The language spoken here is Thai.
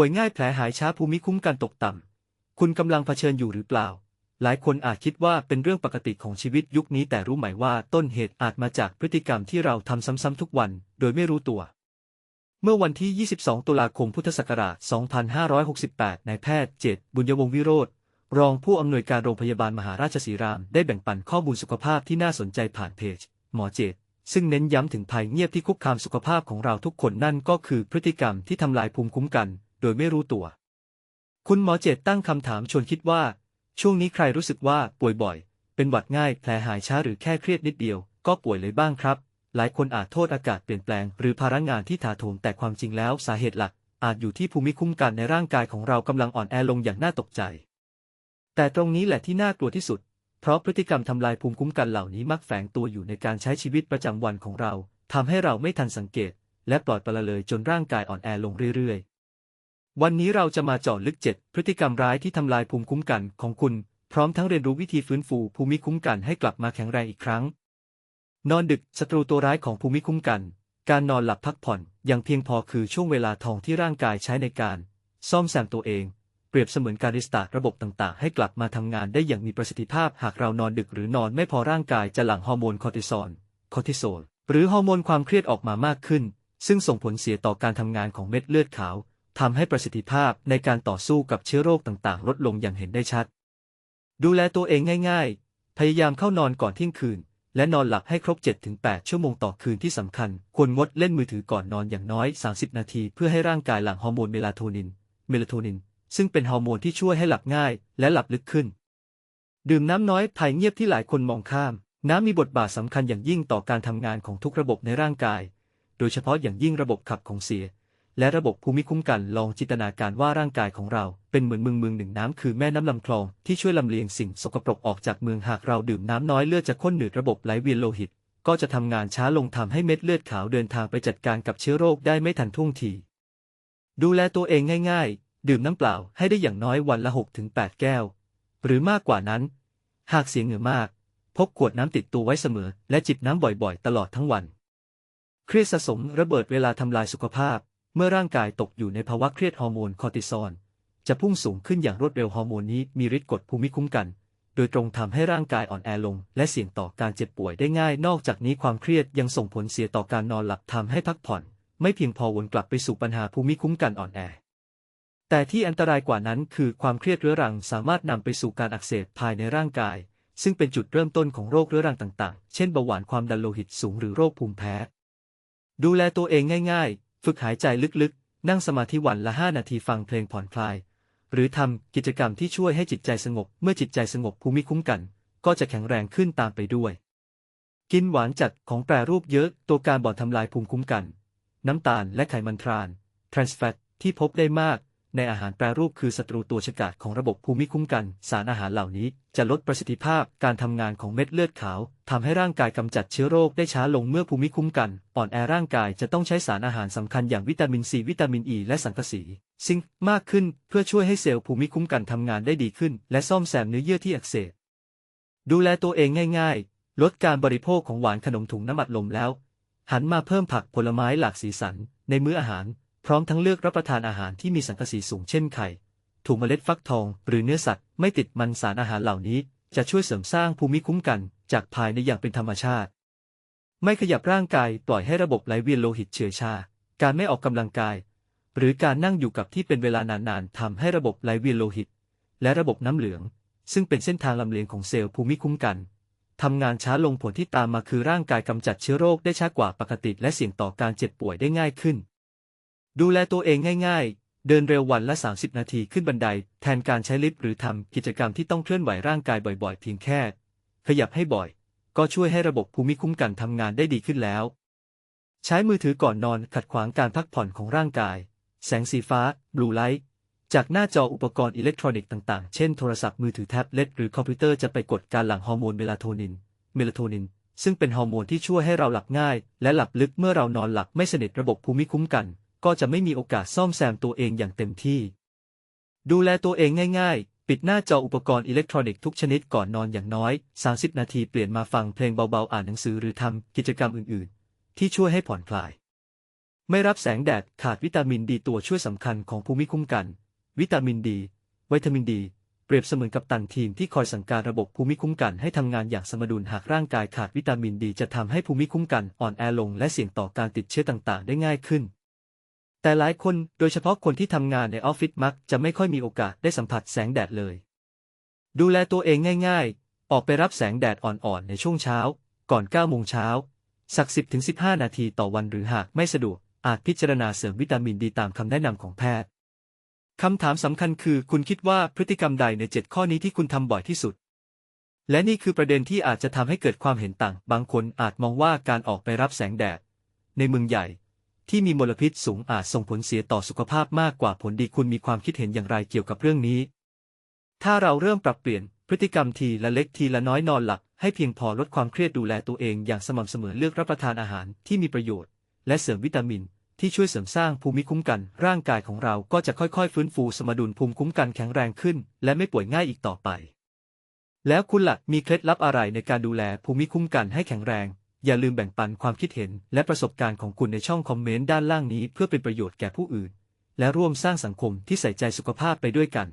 ป่วยง่ายแผลหายช้าภูมิคุ้มกันตกต่ำ คุณกำลังเผชิญอยู่หรือเปล่า หลายคนอาจคิดว่าเป็นเรื่องปกติของชีวิตยุคนี้แต่รู้ไหมว่าต้นเหตุอาจมาจากพฤติกรรมที่เราทำซ้ำๆทุกวัน โดยไม่รู้ตัว เมื่อวันที่ 22 ตุลาคมพุทธศักราช 2568 นายแพทย์เจตบุญยวงศ์วิโรธรองผู้อำนวยการโรงพยาบาลมหาราชสีราม ได้แบ่งปันข้อมูลสุขภาพที่น่าสนใจผ่านเพจ หมอเจตซึ่งเน้นย้ำถึงภัยเงียบที่คุกคามสุขภาพของเราทุกคนนั่นก็คือพฤติกรรมที่ทำลายภูมิคุ้มกัน โดยไม่รู้ตัว คุณหมอเจตตั้งคำถามชวนคิดว่า ช่วงนี้ใครรู้สึกว่าป่วยบ่อย เป็นหวัดง่ายแผลหายช้าหรือแค่เครียดนิดเดียว ก็ป่วยเลยบ้างครับ หลายคนอาจโทษอากาศเปลี่ยนแปลง หรือภาระงานที่ถาโถมแต่ความจริงแล้วสาเหตุหลัก อาจอยู่ที่ภูมิคุ้มกันในร่างกายของเรากำลังอ่อนแอลงอย่างน่าตกใจ แต่ตรงนี้แหละที่น่ากลัวที่สุด เพราะพฤติกรรมทำลายภูมิคุ้มกันเหล่านี้มักแฝงตัวอยู่ในการใช้ชีวิตประจำวันของเราทำให้เราไม่ทันสังเกต และปล่อยปละเลยจนร่างกายอ่อนแอลงเรื่อยๆ วันนี้เราจะมาเจาะลึก 7 พฤติกรรมร้ายที่ทำลายภูมิคุ้มกันของคุณ พร้อมทั้งเรียนรู้วิธีฟื้นฟูภูมิคุ้มกันให้กลับมาแข็งแรงอีกครั้ง นอนดึกศัตรูตัวร้ายของภูมิคุ้มกัน การนอนหลับพักผ่อนอย่างเพียงพอคือช่วงเวลาทองที่ร่างกายใช้ในการ ซ่อมแซมตัวเอง เปรียบเสมือนการรีสตาร์ระบบต่างๆ ให้กลับมาทำงานได้อย่างมีประสิทธิภาพ หากเรานอนดึกหรือนอนไม่พอร่างกายจะหลั่งฮอร์โมนคอร์ติซอลคอร์ติโซลหรือฮอร์โมนความเครียดออกมามากขึ้น ซึ่งส่งผลเสียต่อการทำงานของเม็ดเลือดขาว ทำให้ประสิทธิภาพในการต่อสู้กับเชื้อโรคต่างๆ ลดลงอย่างเห็นได้ชัด ดูแลตัวเองง่าย ๆ พยายามเข้านอนก่อนเที่ยงคืน และนอนหลับให้ครบ 7-8 ชั่วโมงต่อคืนที่สำคัญ ควรงดเล่นมือถือก่อนนอนอย่างน้อย 30 นาที เพื่อให้ร่างกายหลั่งฮอร์โมนเมลาโทนิน เมลาโทนิน ซึ่งเป็นฮอร์โมนที่ช่วยให้หลับง่ายและหลับลึกขึ้น ดื่มน้ำน้อยภัยเงียบที่หลายคนมองข้าม น้ำมีบทบาทสำคัญอย่างยิ่งต่อการทำงานของทุกระบบในร่างกาย โดยเฉพาะอย่างยิ่งระบบขับของเสีย และระบบภูมิคุ้มกันลองจินตนาการว่าร่างกายของเรา เป็นเหมือนเมืองเมืองหนึ่งน้ำคือแม่น้ำลำคลองที่ช่วยลำเลียงสิ่งสกปรกออกจากเมืองหากเราดื่มน้ำน้อยเลือดจะข้นหนืดระบบไหลเวียนโลหิต ก็จะทำงานช้าลงทำให้เม็ดเลือดขาวเดินทางไปจัดการกับเชื้อโรคได้ไม่ทันท่วงที ดูแลตัวเองง่ายๆ ดื่มน้ำเปล่าให้ได้อย่างน้อยวันละ6-8 แก้ว หรือมากกว่านั้น หากเสียเหงื่อมาก พกขวดน้ำติดตัวไว้เสมอ และจิบน้ำบ่อยๆ ตลอดทั้งวัน เครียดสะสมระเบิดเวลาทำลายสุขภาพ เมื่อร่างกายตกอยู่ในภาวะเครียดฮอร์โมนคอร์ติซอลจะพุ่งสูงขึ้นอย่างรวดเร็วฮอร์โมนนี้มีฤทธิ์กดภูมิคุ้มกัน โดยตรงทำให้ร่างกายอ่อนแอลง และเสี่ยงต่อการเจ็บป่วยได้ง่าย นอกจากนี้ความเครียดยังส่งผลเสียต่อการนอนหลับทำให้พักผ่อน ไม่เพียงพอวนกลับไปสู่ปัญหาภูมิคุ้มกันอ่อนแอ แต่ที่อันตรายกว่านั้นคือความเครียดเรื้อรังสามารถนำไปสู่การอักเสบภายในร่างกาย ซึ่งเป็นจุดเริ่มต้นของโรคเรื้อรังต่าง ๆ เช่นเบาหวานความดันโลหิตสูงหรือโรคภูมิแพ้ ดูแลตัวเองง่ายๆ ฝึกหายใจลึกๆ นั่งสมาธิวันละ 5 นาทีฟังเพลงผ่อนคลาย หรือทำกิจกรรมที่ช่วยให้จิตใจสงบ เมื่อจิตใจสงบภูมิคุ้มกัน ก็จะแข็งแรงขึ้นตามไปด้วย กินหวานจัดของแปรรูปเยอะ ตัวการบ่อนทำลายภูมิคุ้มกัน น้ำตาลและไขมันทราน trans fat ที่พบได้มาก ในอาหารแปรรูปคือศัตรูตัวฉกาจของระบบภูมิคุ้มกัน สารอาหารเหล่านี้จะลดประสิทธิภาพการทำงานของเม็ดเลือดขาว ทำให้ร่างกายกำจัดเชื้อโรคได้ช้าลงเมื่อภูมิคุ้มกัน อ่อนแอร่างกายจะต้องใช้สารอาหารสำคัญอย่างวิตามินซีวิตามินอ e ีและสังกะสี ซิงค์มากขึ้นเพื่อช่วยให้เซลล์ภูมิคุ้มกันทำงานได้ดีขึ้น และซ่อมแซมเนื้อเยื่อที่อักเสบดูแลตัวเองง่าย ๆ ลดการบริโภคของหวานขนมถุงน้ำอัดลมแล้ว หันมาเพิ่มผักผลไม้หลากสีสัน ในมื้ออาหาร พร้อมทั้งเลือกรับประทานอาหารที่มีสังกะสีสูงเช่นไข่ถั่วเมล็ดฟักทอง หรือเนื้อสัตว์ไม่ติดมันสารอาหารเหล่านี้ จะช่วยเสริมสร้างภูมิคุ้มกัน จากภายในอย่างเป็นธรรมชาติ ไม่ขยับร่างกายปล่อยให้ระบบไหลเวียนโลหิตเฉื่อยชา การไม่ออกกำลังกาย หรือการนั่งอยู่กับที่เป็นเวลานานๆทำให้ระบบไหลเวียนโลหิต และระบบน้ำเหลือง ซึ่งเป็นเส้นทางลำเลียงของเซลล์ภูมิคุ้มกันทำงานช้าลงผลที่ตามมาคือร่างกายกำจัดเชื้อโรคได้ช้ากว่าปกติ และเสี่ยงต่อการเจ็บป่วยได้ง่ายขึ้น ดูแลตัวเองง่าย ๆ เดินเร็ววันละ 30 นาทีขึ้นบันได แทนการใช้ลิฟต์หรือทำกิจกรรมที่ต้องเคลื่อนไหวร่างกายบ่อยๆเพียงแค่ ขยับให้บ่อย ก็ช่วยให้ระบบภูมิคุ้มกันทำงานได้ดีขึ้นแล้ว ใช้มือถือก่อนนอนขัดขวางการพักผ่อนของร่างกาย แสงสีฟ้าบลูไลท์จากหน้าจออุปกรณ์อิเล็กทรอนิกส์ต่างๆ เช่นโทรศัพท์มือถือแท็บเล็ตหรือคอมพิวเตอร์จะไปกดการหลั่งฮอร์โมนเมลาโทนิน เมลาโทนิน ซึ่งเป็นฮอร์โมนที่ช่วยให้เราหลับง่าย และหลับลึกเมื่อเรานอนหลับไม่สนิทระบบภูมิคุ้มกัน ก็จะไม่มีโอกาสซ่อมแซมตัวเองอย่างเต็มที่ ดูแลตัวเองง่าย ๆ ปิดหน้าจออุปกรณ์อิเล็กทรอนิกส์ทุกชนิดก่อนนอนอย่างน้อย 30 นาทีเปลี่ยนมาฟังเพลงเบาๆ อ่านหนังสือหรือทำกิจกรรมอื่น ๆ ที่ช่วยให้ผ่อนคลาย ไม่รับแสงแดดขาดวิตามินดีตัวช่วยสำคัญของภูมิคุ้มกัน วิตามินดีวิตามินดีเปรียบเสมือนกับตันทีมที่คอยสั่งการระบบภูมิคุ้มกันให้ทำงานอย่างสมดุลหากร่างกายขาดวิตามินดี จะทำให้ภูมิคุ้มกันอ่อนแอลงและเสี่ยงต่อการติดเชื้อต่างๆ ได้ง่ายขึ้น แต่หลายคนโดยเฉพาะคนที่ทำงานในออฟฟิศมักจะไม่ค่อยมีโอกาสได้สัมผัสแสงแดดเลย ดูแลตัวเองง่าย ๆ ออกไปรับแสงแดดอ่อนๆ ในช่วงเช้า ก่อน9โมงเช้า สัก 10-15 นาทีต่อวันหรือหากไม่สะดวก อาจพิจารณาเสริมวิตามินดีตามคำแนะนำของแพทย์คำถามสำคัญคือคุณคิดว่าพฤติกรรมใดใน 7 ข้อนี้ที่คุณทำบ่อยที่สุด และนี่คือประเด็นที่อาจจะทำให้เกิดความเห็นต่าง บางคนอาจมองว่าการออกไปรับแสงแดด ในเมืองใหญ่ ที่มีมลพิษสูงอาจส่งผลเสียต่อสุขภาพมากกว่าผลดีคุณมีความคิดเห็นอย่างไรเกี่ยวกับเรื่องนี้ ถ้าเราเริ่มปรับเปลี่ยนพฤติกรรมทีละเล็กทีละน้อยนอนหลับให้เพียงพอลดความเครียดดูแลตัวเองอย่างสม่ำเสมอเลือกรับประทานอาหารที่มีประโยชน์ และเสริมวิตามิน ที่ช่วยเสริมสร้างภูมิคุ้มกัน ร่างกายของเราก็จะค่อยๆ ฟื้นฟูสมดุลภูมิคุ้มกันแข็งแรงขึ้น และไม่ป่วยง่ายอีกต่อไป แล้วคุณล่ะมีเคล็ดลับอะไรในการดูแลภูมิคุ้มกันให้แข็งแรง อย่าลืมแบ่งปันความคิดเห็นและประสบการณ์ของคุณในช่องคอมเมนต์ด้านล่างนี้เพื่อเป็นประโยชน์แก่ผู้อื่น และร่วมสร้างสังคมที่ใส่ใจสุขภาพไปด้วยกัน